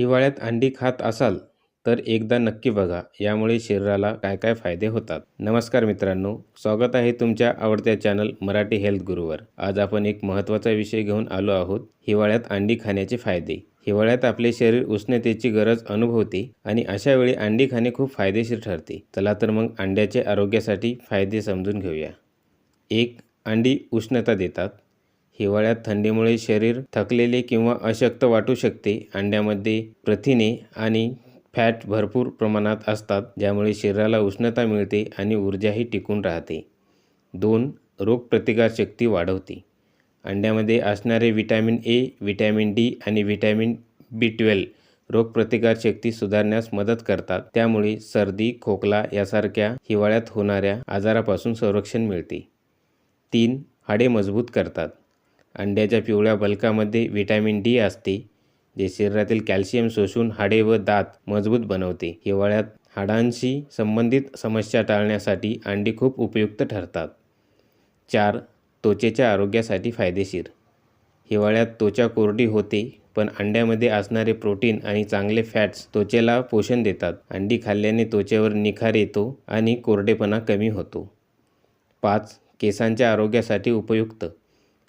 हिवाळ्यात अंडी खात असाल तर एकदा नक्की बघा. यामुळे शरीराला काय काय फायदे होतात. नमस्कार मित्रांनो. स्वागत आहे तुमच्या आवडत्या चॅनल मराठी हेल्थ गुरुवर. आज आपण एक महत्त्वाचा विषय घेऊन आलो आहोत. हिवाळ्यात अंडी खाण्याचे फायदे. हिवाळ्यात आपले शरीर उष्णतेची गरज अनुभवते आणि अशा वेळी अंडी खाणे खूप फायदेशीर ठरते. चला तर मग अंड्याचे आरोग्यासाठी फायदे समजून घेऊया. एक अंडी उष्णता देतात. हिवाळ्यात थंडीमुळे शरीर थकलेले किंवा अशक्त वाटू शकते. अंड्यामध्ये प्रथिने आणि फॅट भरपूर प्रमाणात असतात ज्यामुळे शरीराला उष्णता मिळते आणि ऊर्जाही टिकून राहते. दोन रोगप्रतिकारशक्ती वाढवते. अंड्यामध्ये असणारे व्हिटॅमिन ए व्हिटॅमिन डी आणि व्हिटॅमिन बी ट्वेल्व रोगप्रतिकारशक्ती सुधारण्यास मदत करतात. त्यामुळे सर्दी खोकला यासारख्या हिवाळ्यात होणाऱ्या आजारापासून संरक्षण मिळते. तीन हाडे मजबूत करतात. अंड्याच्या पिवळ्या बलकामध्ये व्हिटॅमिन डी असते जे शरीरातील कॅल्शियम शोषून हाडे व दात मजबूत बनवते. हिवाळ्यात हाडांशी संबंधित समस्या टाळण्यासाठी अंडी खूप उपयुक्त ठरतात. चार त्वचेच्या आरोग्यासाठी फायदेशीर. हिवाळ्यात त्वचा कोरडी होते पण अंड्यामध्ये असणारे प्रोटीन आणि चांगले फॅट्स त्वचेला पोषण देतात. अंडी खाल्ल्याने त्वचेवर निखार येतो आणि कोरडेपणा कमी होतो. पाच केसांच्या आरोग्यासाठी उपयुक्त.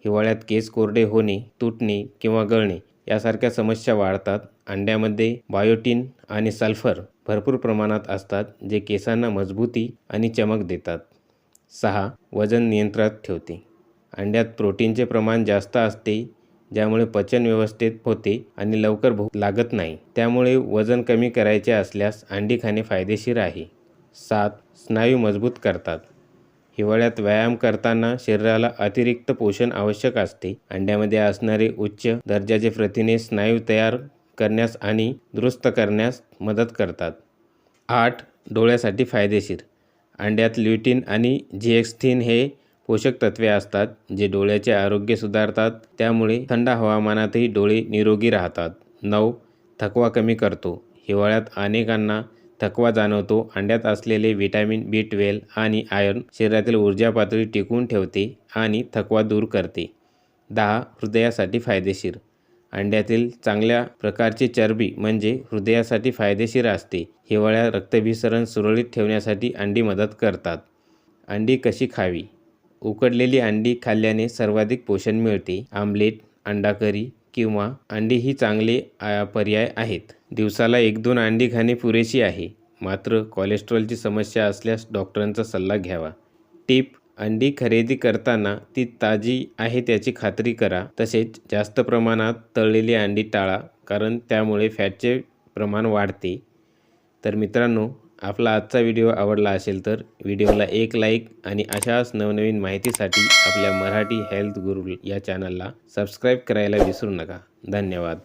हिवाळ्यात केस कोरडे होणे तुटणे किंवा गळणे यासारख्या समस्या वाढतात. अंड्यामध्ये बायोटीन आणि सल्फर भरपूर प्रमाणात असतात जे केसांना मजबूती आणि चमक देतात. सहा वजन नियंत्रणात ठेवते. अंड्यात प्रोटीनचे प्रमाण जास्त असते ज्यामुळे पचन व्यवस्थित होते आणि लवकर भूक लागत नाही. त्यामुळे वजन कमी करायचे असल्यास अंडी खाणे फायदेशीर आहे. सात स्नायू मजबूत करतात. हिवाळ्यात व्यायाम करताना शरीराला अतिरिक्त पोषण आवश्यक असते. अंड्यामध्ये असणारे उच्च दर्जाचे प्रथिने स्नायू तयार करण्यास आणि दुरुस्त करण्यास मदत करतात. आठ डोळ्यासाठी फायदेशीर. अंड्यात ल्युटीन आणि झिएक्स्थिन हे पोषक तत्वे असतात जे डोळ्याचे आरोग्य सुधारतात. त्यामुळे थंड हवामानातही डोळे निरोगी राहतात. नऊ थकवा कमी करतो. हिवाळ्यात अनेकांना थकवा जाणवतो. अंड्यात असलेले व्हिटॅमिन बी ट्वेल्व आणि आयर्न शरीरातील ऊर्जा पातळी टिकवून ठेवते आणि थकवा दूर करते. दहा हृदयासाठी फायदेशीर. अंड्यातील चांगल्या प्रकारची चरबी म्हणजे हृदयासाठी फायदेशीर असते. हिवाळ्यात रक्तभिसरण सुरळीत ठेवण्यासाठी अंडी मदत करतात. अंडी कशी खावी? उकडलेली अंडी खाल्ल्याने सर्वाधिक पोषण मिळते. आमलेट अंडा करी किंवा अंडी ही चांगले पर्याय आहेत. दिवसाला एक दोन अंडी खाणे पुरेशी आहे. मात्र कोलेस्ट्रॉलची समस्या असल्यास डॉक्टरांचा सल्ला घ्यावा. टीप अंडी खरेदी करताना ती ताजी आहे त्याची खात्री करा. तसेच जास्त प्रमाणात तळलेली अंडी टाळा कारण त्यामुळे फॅटचे प्रमाण वाढते. तर मित्रांनो आपला आजचा व्हिडिओ आवडला असेल तर व्हिडिओला एक लाईक आणि अशाच नवनवीन माहितीसाठी आपल्या मराठी हेल्थ गुरु या चॅनलला सबस्क्राईब करायला विसरू नका. धन्यवाद.